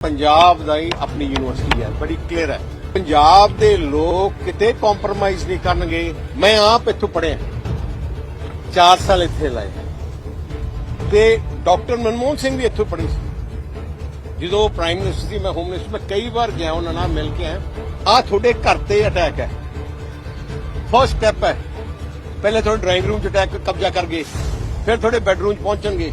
ਪੰਜਾਬ ਦਾ ਹੀ ਆਪਣੀ ਯੂਨੀਵਰਸਿਟੀ ਹੈ, ਬੜੀ ਕਲੀਅਰ ਹੈ। ਪੰਜਾਬ ਦੇ ਲੋਕ ਕਿਤੇ ਕੰਪਰੋਮਾਈਜ਼ ਨਹੀਂ ਕਰਨਗੇ। ਮੈਂ ਆਪ ਇੱਥੋਂ ਪੜਿਆ 4 ਸਾਲ ਇੱਥੇ ਲਾਏ ਤੇ ਡਾਕਟਰ ਮਨਮੋਹਨ ਸਿੰਘ ਵੀ ਇੱਥੋਂ ਪੜ੍ਹੇ ਸੀ। ਜਦੋਂ ਪ੍ਰਾਈਮ ਮਿਨਿਸਟਰ ਸੀ, ਮੈਂ ਹੋਮ ਮਿਨਿਸਟਰ ਮੈਂ ਕਈ ਵਾਰ ਗਿਆ ਉਹਨਾਂ ਨਾਲ ਮਿਲ ਕੇ ਆਇਆ। ਆ ਤੁਹਾਡੇ ਘਰ ਤੇ ਅਟੈਕ ਹੈ। ਫਸਟ ਸਟੈਪ ਹੈ। ਪਹਿਲੇ ਤੁਹਾਡੇ ਡਰਾਇੰਗ ਰੂਮ 'ਚ ਅਟੈਕ ਕਬਜ਼ਾ ਕਰ ਗਏ। ਫਿਰ ਤੁਹਾਡੇ ਬੈਡਰੂਮ 'ਚ ਪਹੁੰਚਣਗੇ।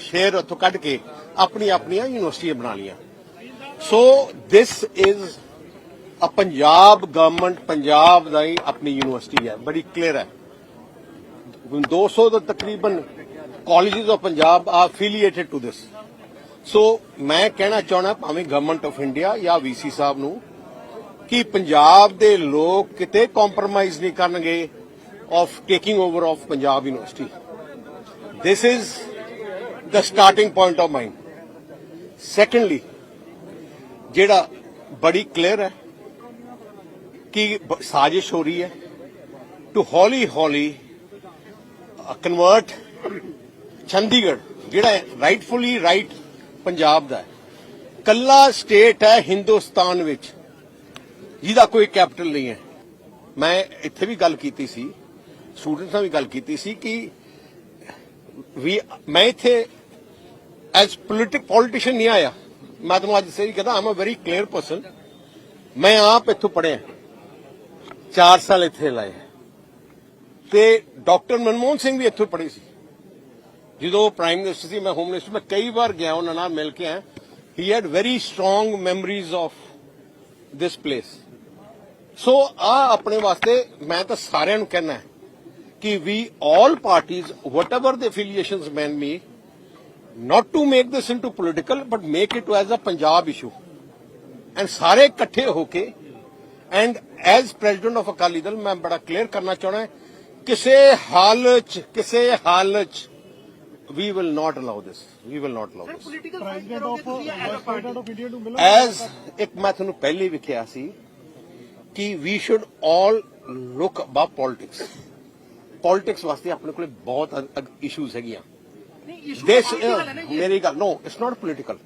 ਸ਼ੇਅਰ ਉੱਥੋਂ ਕੱਢ ਕੇ ਆਪਣੀ ਆਪਣੀਆਂ ਯੂਨੀਵਰਸਿਟੀਆਂ ਬਣਾ ਲੀਆਂ so this is a Punjab government Punjab ਦਾ ਹੀ ਆਪਣੀ ਯੂਨੀਵਰਸਿਟੀ ਹੈ। ਬੜੀ ਕਲੀਅਰ ਹੈ। 200 ਤੋਂ ਤਕਰੀਬਨ colleges of Punjab are affiliated to this so ਮੈਂ ਕਹਿਣਾ ਚਾਹਣਾ ਭਾਵੇਂ ਗਵਰਨਮੈਂਟ ਆਫ ਇੰਡੀਆ ਜਾਂ ਵੀਸੀ ਸਾਹਿਬ ਨੂੰ ਕਿ ਪੰਜਾਬ ਦੇ ਲੋਕ ਕਿਤੇ ਕੰਪਰੋਮਾਈਜ਼ ਨਹੀਂ ਕਰਨਗੇ of taking over of Punjab university this is the starting point of mine. Secondly ਜਿਹੜਾ ਬੜੀ ਕਲੀਅਰ ਹੈ ਕਿ ਸਾਜ਼ਿਸ਼ ਹੋ ਰਹੀ ਹੈ ਟੂ ਹੌਲੀ ਹੌਲੀ ਕਨਵਰਟ ਚੰਡੀਗੜ੍ਹ ਜਿਹੜਾ ਰਾਈਟਫੁਲੀ ਰਾਈਟ ਪੰਜਾਬ ਦਾ ਹੈ ਕੱਲਾ ਸਟੇਟ ਹੈ ਹਿੰਦੁਸਤਾਨ ਵਿੱਚ ਜਿਹਦਾ ਕੋਈ ਕੈਪੀਟਲ ਨਹੀਂ ਹੈ ਮੈਂ ਇੱਥੇ ਵੀ ਗੱਲ ਕੀਤੀ ਸੀ ਸਟੂਡੈਂਟਸ ਨਾਲ ਵੀ ਗੱਲ ਕੀਤੀ ਸੀ ਕਿ ਵੀ ਮੈਂ ਇੱਥੇ ਐਜ਼ ਪੋਲਿਟਿਕ ਪੋਲੀਟੀਸ਼ੀਅਨ ਨਹੀਂ ਆਇਆ ਮੈਂ ਤੁਹਾਨੂੰ ਅੱਜ ਸਹੀ ਕਹਦਾ I'm a very clear person ਮੈਂ ਆਪ ਇੱਥੋਂ ਪੜਿਆ 4 ਸਾਲ ਇੱਥੇ ਲਾਏ ਤੇ ਡਾਕਟਰ ਮਨਮੋਹਨ ਸਿੰਘ ਵੀ ਇੱਥੋਂ ਪੜ੍ਹੇ ਸੀ ਜਦੋਂ ਪ੍ਰਾਈਮ ਮਿਨਿਸਟਰ ਸੀ ਮੈਂ ਹੋਮ ਮਿਨਿਸਟਰ ਮੈਂ ਕਈ ਵਾਰ ਗਿਆ ਉਹਨਾਂ ਨਾਲ ਮਿਲ ਕੇ ਆਇਆ ਹੀ had very strong memories of this place so ਆ ਆਪਣੇ ਵਾਸਤੇ ਮੈਂ ਤਾਂ ਸਾਰਿਆਂ ਨੂੰ ਕਹਿਣਾ ਕਿ ਵੀ all parties, whatever ਦੇ affiliations man me not to make this into political but make it as a punjab issue and ਸਾਰੇ ਇਕੱਠੇ ਹੋ ਕੇ and as president of Akali Dal ਮੈਂ ਬੜਾ ਕਲੀਅਰ ਕਰਨਾ ਚਾਹਣਾ ਕਿਸੇ ਹਾਲਤ ਚ ਕਿਸੇ ਹਾਲਤ ਚ we will not allow this we will not allow this president of president of India to Milan. As ਇੱਕ ਮੈਂ ਤੁਹਾਨੂੰ ਪਹਿਲੇ ਵੀ ਕਿਹਾ ਸੀ ਕਿ ਵੀ should all look above politics politics ਵਾਸਤੇ ਆਪਣੇ ਕੋਲੇ ਬਹੁਤ ਇਸ਼ੂਜ਼ ਹੈਗੀਆਂ ਦਿਸ ਮੇਰੀ ਗੱਲ ਨੋ ਇਟਸ ਨਾਟ ਪੋਲਿਟਿਕਲ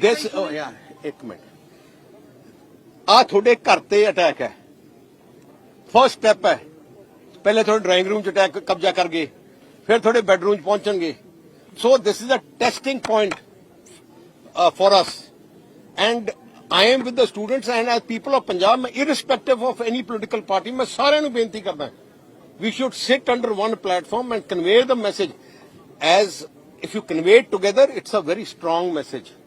ਦਿਸ ਯਾ ਇੱਕ ਮਿੰਟ ਆ ਤੁਹਾਡੇ ਘਰ ਤੇ ਅਟੈਕ ਹੈ ਫਸਟ ਸਟੈਪ ਹੈ ਪਹਿਲੇ ਤੁਹਾਡੇ ਡਰਾਇੰਗ ਰੂਮ ਚ ਅਟੈਕ ਕਬਜ਼ਾ ਕਰ ਗਏ ਫਿਰ ਤੁਹਾਡੇ ਬੈਡਰੂਮ ਚ ਪਹੁੰਚਣਗੇ so this is a testing point uh, for us. And I am with the students and as people of Punjab, irrespective of any political party, ਮੈਂ ਸਾਰਿਆਂ ਨੂੰ ਬੇਨਤੀ ਕਰਦਾ we should sit under one platform and convey the message as if you convey it together, it's a very strong message.